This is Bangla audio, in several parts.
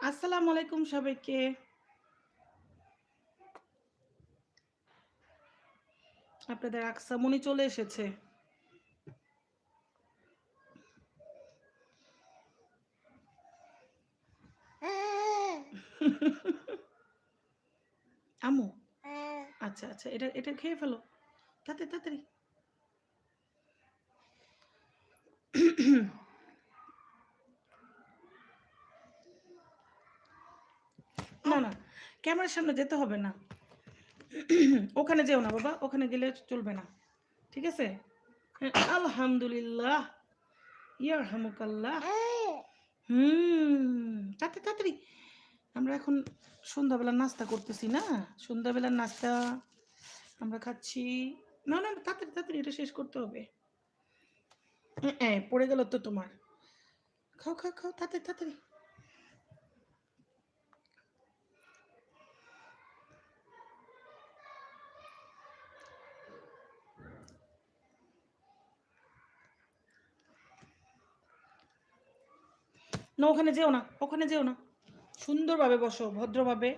আসসালামু আলাইকুম সবাইকে। আপনাদের আকসামনি চলে এসেছে। আমু আচ্ছা আচ্ছা এটা এটা খেয়ে ফেলো। তাতে তাড়াতাড়ি না না ক্যামেরার সামনে যেতে হবে না। ওখানে যেও না বাবা ওখানে গেলে চলবে না। ঠিক আছে? হ্যাঁ, আলহামদুলিল্লাহ। ইয়ার হামুকাল্লাহ হুম তাড়াতাড়ি তাড়াতাড়ি। আমরা এখন সন্ধ্যাবেলার নাস্তা করতেছি না? সন্ধ্যাবেলার নাস্তা আমরা খাচ্ছি। না না তাড়াতাড়ি তাড়াতাড়ি এটা শেষ করতে হবে। এ, এ, পড়ে গেল তো তোমার। খাও খাও খাও তাড়াতাড়ি তাড়াতাড়ি। না ওখানে যেও না ওখানে যেও না। সুন্দরভাবে বসো ভদ্রভাবে।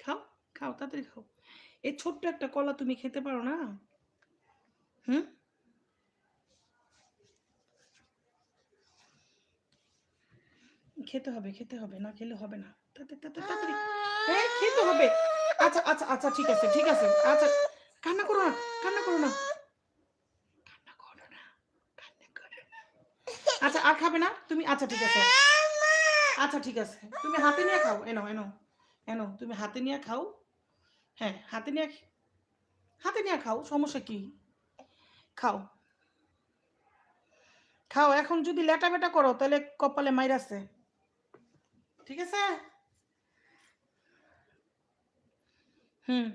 খাও খাও তাড়াতাড়ি খাও। এই ছোট্ট একটা কলা তুমি খেতে পারো না? হুম? খেতে হবে খেতে হবে, না খেলে হবে না। তাড়াতাড়ি হ্যাঁ খেতে হবে। আচ্ছা আচ্ছা আচ্ছা ঠিক আছে ঠিক আছে। আচ্ছা কান্না করো না, কান্না করো না। কান্না করো না, কান্না করো না। আচ্ছা আর খাবে না? তুমি আচ্ছা ঠিক আছে। আচ্ছা ঠিক আছে। তুমি হাতে নিয়ে খাও। এনো এনো এনো তুমি হাতে নিয়ে খাও। হ্যাঁ হাতে নিয়ে হাতে নিয়ে খাও, সমস্যা কি? খাও। খাও, এখন যদি লেটা বেটা করো, তাহলে কপালে মাইর আছে। ঠিক আছে? হুম।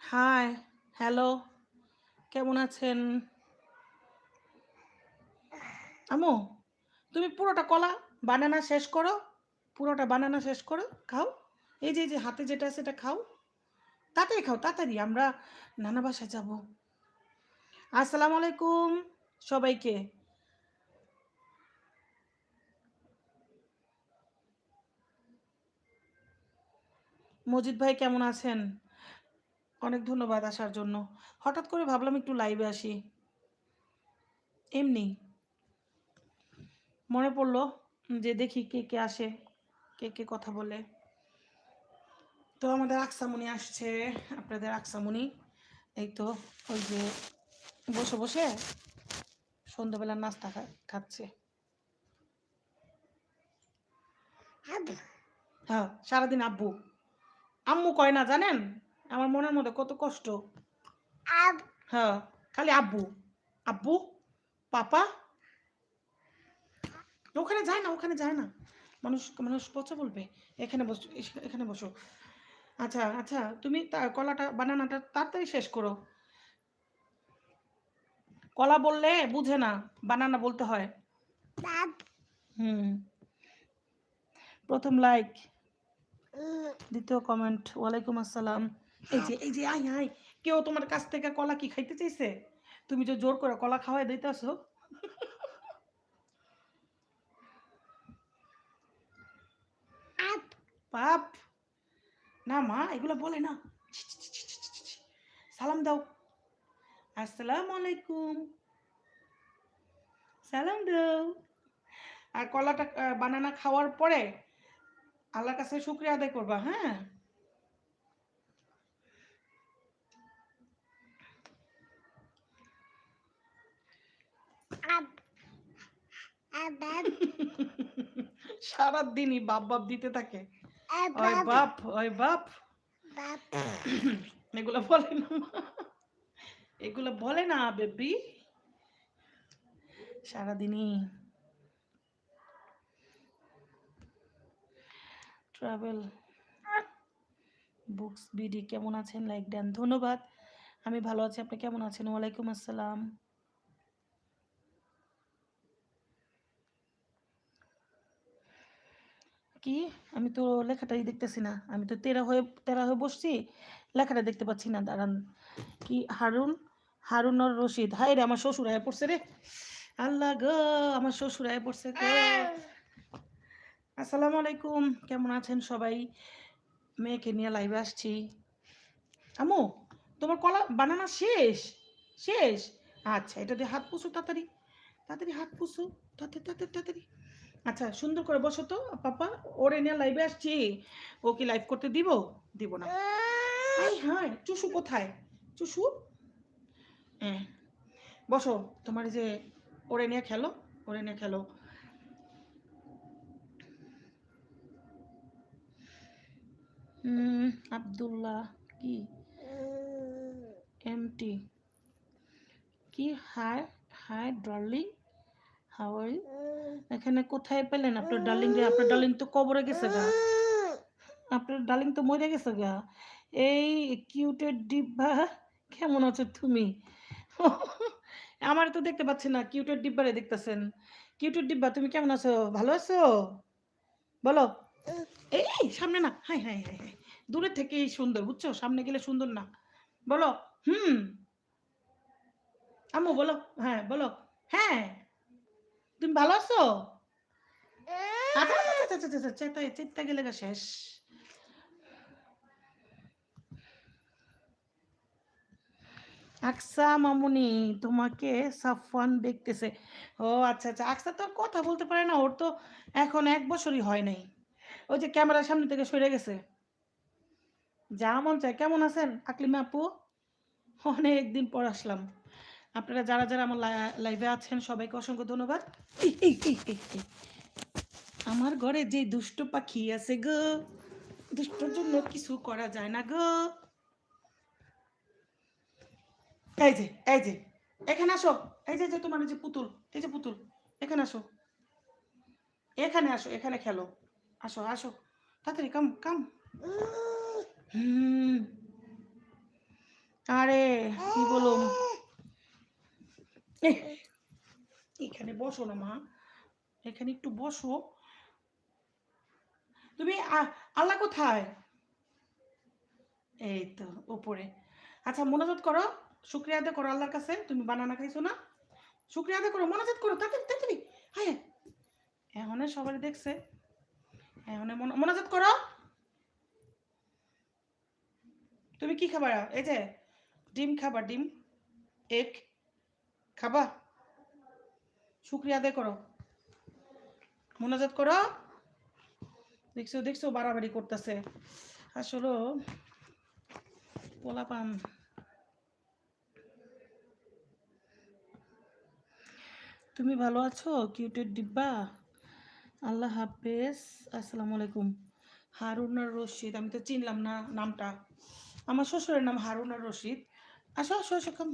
হাই, হ্যালো, কেমন আছেন? আমু তুমি পুরোটা কলা, বানানা শেষ করো, পুরোটা বানানা শেষ করো, খাও। এই যে যে, হাতে যেটা সেটা খাও। তাড়াতাড়ি খাও, তাড়াতাড়ি, আমরা নানা বাসায় যাব। আসসালামু আলাইকুম সবাইকে। মজিদ ভাই, কেমন আছেন? অনেক ধন্যবাদ আসার জন্য। হঠাৎ করে ভাবলাম একটু লাইভে আসি। এমনি। মনে পড়ল যে দেখি কে কে আসে কে কে কথা বলে। তো আমাদের আকসামুনি আসছে আপনাদের আকসামুনি। এই তো ওই যে বসে বসে সন্ধ্যাবেলার নাস্তা খাচ্ছে। হ্যাঁ সারাদিন আব্বু। আম্মু কয় না জানেন? আমার মনের মধ্যে কত কষ্ট। হ্যাঁ খালি আব্বু। আব্বু? পাপা? ওখানে যায় না ওখানে যায় না। মানুষ মানুষ পচা বলবে? এখানে বসো এখানে বসো। আচ্ছা আচ্ছা তুমি কলাটা বানানাটা তাড়াতাড়ি শেষ করো। কলা বললে বুঝে না বানানা বলতে হয়। হুম। প্রথম লাইক দ্বিতীয় কমেন্ট ওয়ালাইকুম আসসালাম। এই যে এই যে আই আই কেউ তোমার কাছ থেকে কলা কি খাইতে চাইছে? তুমি যে জোর করে কলা খাওয়াই দিতেছো পাপ না মা এগুলো বলে না। সালাম দাও। আসসালামু আলাইকুম। সালাম দাও। আর কলাটা বানানা খাওয়ার পরে আল্লাহর কাছে শুক্রিয়া আদায় করবা হ্যাঁ? সারাদিনই বাপ বাপ দিতে থাকে। ওই বাপ ওই বাপ এগুলো বলে না এগুলো বলে না বেবি সারাদিনই ট্রাভেল বুকস বিডি কেমন আছেন? লাইক ড্যান ধন্যবাদ। আমি ভালো আছি আপনি কেমন আছেন? ওয়ালাইকুম আসসালাম। কি? আমি তো লেখাটাই দেখতেছি না। আমি তো তেরা হয়ে তেরা হয়ে বসছি, লেখাটা দেখতে পাচ্ছি না। দাঁড়ান, কি? হারুন হারুন আর রশিদ। হাই রে, আমার শ্বশুর আয় পড়ছে রে। আল্লাহ গো, আমার শ্বশুর আয় পড়ছে গো। আসসালামু আলাইকুম, কেমন আছেন সবাই? মেয়েকে নিয়ে লাইভে আসছি। আমু তোমার কলা বানানা শেষ? শেষ? আচ্ছা এটা দিয়ে হাত পুষো তাড়াতাড়ি। তাড়াতাড়ি হাত পুষো তাড়াতাড়ি তাড়াতাড়ি তাড়াতাড়ি। আচ্ছা সুন্দর করে বসো তো। পাপা, ওরে নিয়ে লাইভে আসছি। ও কি লাইভ করতে দিব? দিব না। হ্যাঁ চুষু কোথায়? চুষু হ্যাঁ বসো। তোমার যে ওরে নিয়ে খেলো, ওরে নিয়ে খেলো। আব্দুল্লাহ, কি? এমটি। কি? Hi hi darling are you এখানে কোথায় পেলেন আপনার ডার্লিং রে? আপনার ডার্লিং তো কবরে গেছে গা। আপনার ডার্লিং তো মরে গেছে গা। এই কিউটের ডিব্বা কেমন আছো তুমি? আমার তো দেখতে পাচ্ছি না কিউটের ডিব্বারে দেখতেছেন। কিউটের ডিব্বা তুমি কেমন আছো? ভালো আছো? বলো। এই সামনে না হাই হাই হাই হাই। দূরের থেকেই সুন্দর বুঝছ? সামনে গেলে সুন্দর না। বলো হুম। আম্মু বলো হ্যাঁ বলো। হ্যাঁ। তুমি ভালো আছো? আচ্ছা আচ্ছা আচ্ছা আচ্ছা চেতা চেতা গেলে শেষ। আকসা মামুনি তোমাকে সাফওয়ান দেখতেছে। ও আচ্ছা আচ্ছা আকসা তো কথা বলতে পারে না ওর তো এখন এক বছরই হয় নাই। ওই যে ক্যামেরার সামনে থেকে সরে গেছে। যা মন চায়। কেমন আছেন আকলিমা আপু? অনেক দিন পর আসলাম। আপনারা যারা যারা আমার লাইভে আছেন সবাইকে অসংখ্য ধন্যবাদ। আমার ঘরে যে দুষ্ট পাখি আছে গো দুষ্টর জন্য কিছু করা যায় না গো। এই যে এই যে এখানে আসো। এই যে তোমার যে পুতুল এই যে পুতুল এখানে আসো। এখানে আসো এখানে খেলো। আসো আসো। তাড়াতাড়ি কাম কাম আরে কি এহ, এখানে বসো না, মা। এখানে একটু বসো। তুমি আল্লাহ কোথায়? এই তো, উপরে। আচ্ছা মনোযোগ করো। শুক্রিয়া আদায় করো আল্লাহর কাছে। তুমি বানানা খাইছো না? শুক্রিয়া আদায় করো মনোযোগ করো। তাড়াতাড়ি তাড়াতাড়ি। হ্যাঁ। এখন সবাই দেখছে। এখন মনোযোগ করো। তুমি কি খাবার এই যে, ডিম খাবা, ডিম। এক। খাবা? শুক্রিয়া আদায় করো। মনোজাত করো। দেখছ দেখছ, বাড়াবাড়ি করতেছে। আসলে পোলাপান। তুমি ভালো আছো? কিউটের ডিব্বা? আল্লাহ হাফেজ। আসসালামু আলাইকুম। হারুন আর রশিদ, আমি তো চিনলাম না নামটা। আমার শ্বশুরের নাম হারুন আর রশিদ। আসো আসো আসো কাম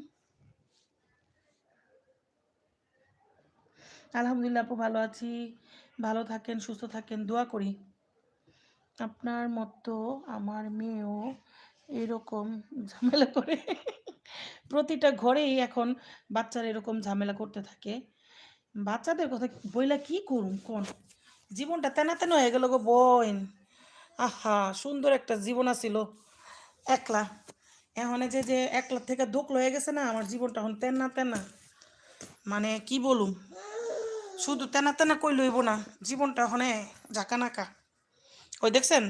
আলহামদুলিল্লাহ আপু ভালো আছি। ভালো থাকেন, সুস্থ থাকেন, দোয়া করি। আপনার মতো আমার মেয়েও এরকম ঝামেলা করে। প্রতিটা ঘরেই এখন বাচ্চারা এরকম ঝামেলা করতে থাকে। বাচ্চাদের কথা বইলা কি করুন কোন? জীবনটা তেনা তেনা হয়ে গেল গো বোন। আহা, সুন্দর একটা জীবন আছিল। একলা। এখন যে যে একলা থেকে দোকল হয়ে গেছে না, আমার জীবনটা এখন তেনা তেনা। মানে কি বলুম? শুধু তেনা তেনা কই লইব না, জীবনটা হনে ঝাঁকা নাকা। ওই দেখছেন?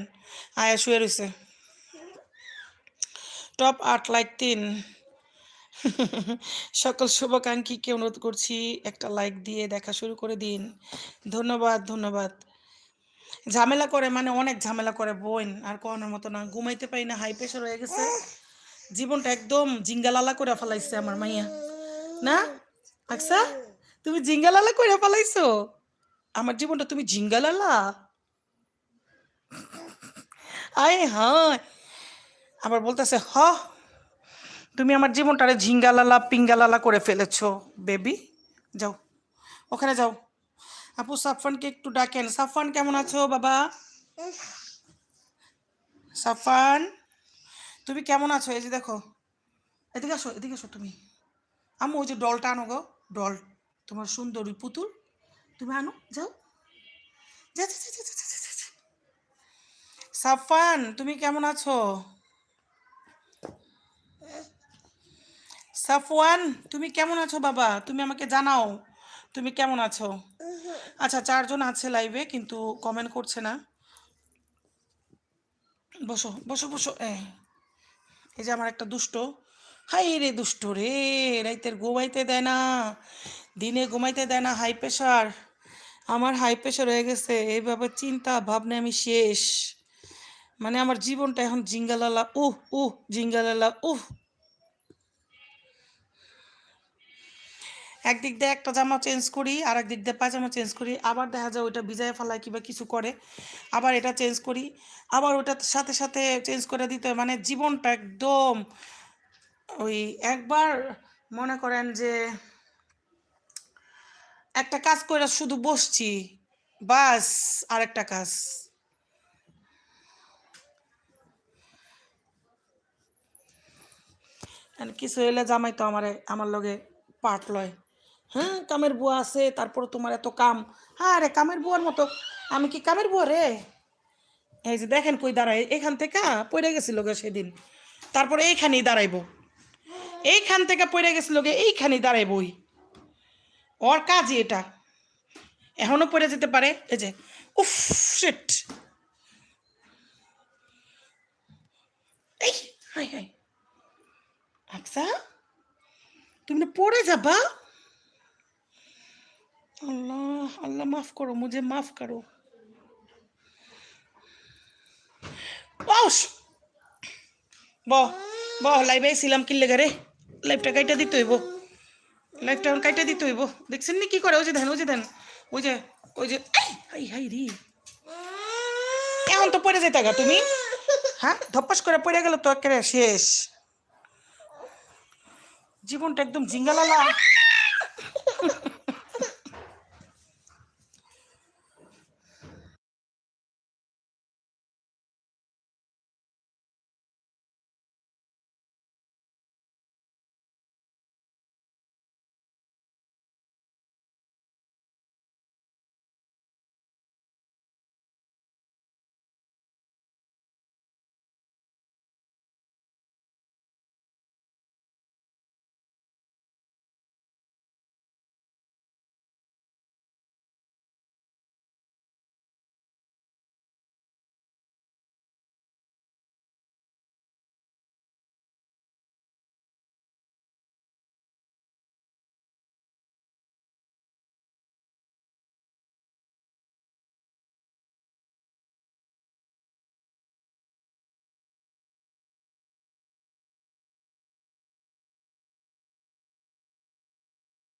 আয়া শুয়ে রয়েছে টপ আট লাইক তিন। সকল শুভাকাঙ্ক্ষীকে অনুরোধ করছি, একটা লাইক দিয়ে দেখা শুরু করে দিন। ধন্যবাদ ধন্যবাদ। ঝামেলা করে মানে অনেক ঝামেলা করে বোন, আর কখনোর মতো না। ঘুমাইতে পারি না হাই প্রেশার হয়ে গেছে। জীবনটা একদম জিঙ্গালালা করে ফেলাইছে আমার মাইয়া। না? আচ্ছা তুমি জিঙ্গালালা করে ফেলাইছো আমার জীবনটা তুমি জিঙ্গালালা? আয় হ্যাঁ। আবার বলতেছে, হ, তুমি আমার জীবনটারে ঝিঙ্গালালা পিঙ্গালালা করে ফেলেছো, বেবি। যাও, ওখানে যাও। আপু সাফানকে একটু ডাকেন। সাফান কেমন আছো বাবা? সাফান তুমি কেমন আছো? এই যে দেখো। এদিকে আসো এদিকে আসো তুমি। আমি ওই যে ডলটা আনো গো, ডল তোমার সুন্দরী পুতুল। তুমি আনো, যাও। সাফান, তুমি কেমন আছো? সাফওয়ান, তুমি কেমন আছো বাবা? তুমি আমাকে জানাও, তুমি কেমন আছো? আচ্ছা চারজন আছে লাইভে কিন্তু কমেন্ট করছে না। বসো বসো বসো এই যে আমার একটা দুষ্ট। হাই রে দুষ্ট রে, রাইতের ঘুমাইতে দেয় না। দিনে ঘুমাইতে দেয় না হাই প্রেশার আমার হাই প্রেশার হয়ে গেছে, এইভাবে চিন্তা ভাবনা আমি শেষ। মানে আমার জীবনটা এখন জিঙ্গালালা, উহ উহ, জিঙ্গালালা, উহ। একদিক দিয়ে একটা জামা চেঞ্জ করি আর একদিক দিয়ে পাজামা চেঞ্জ করি, আবার দেখা যায় ওইটা ভিজায় ফেলায় কিংবা কিছু করে, আবার এটা চেঞ্জ করি, আবার ওটার সাথে সাথে চেঞ্জ করে দিতে হয়। মানে জীবনটা একদম ওই একবার মনে করেন যে একটা কাজ করে শুধু বসছি, বাস আরেকটা কাজ। আর কিছু হইলে জামাই তো আমার আমার লগে পাট লয়। হ্যাঁ কামের বুয়া আছে, তারপর তোমার এত কাম। হ্যাঁ রে কামের বুয়ার মতো। আমি কি কামের বুয়া রে? এই যে দেখেন কই দাঁড়ায়। এখান থেকে পড়ে গেছিল গে সেদিন। তারপরে এইখানেই দাঁড়াইবো। এইখান থেকে পড়ে গেছিল গে এইখানেই দাঁড়াইবই। ওর কাজই এটা। এখনও পড়ে যেতে পারে। এই যে, উফ শিট এই, হাই হাই। আকসা, তুমি না পড়ে যাবা? আল্লাহ আল্লাহ মাফ করো, মুঝে মাফ করো। বাউস ব ব লাইভে ছিলাম কিনলে গারে লাইভটা কাইটা দিতে হইব। লাইভটা এখন কাইটা দিতে হইব। দেখছেন নি কি করে? ওই যে দেন ওই যে দেন ওই যে ওই যে হাই হাই রি। এখন তো পড়ে যেতে গা তুমি। হ্যাঁ ধপাস করে পড়ে গেল তো একেবারে শেষ। জীবনটা একদম জিঙ্গালালা।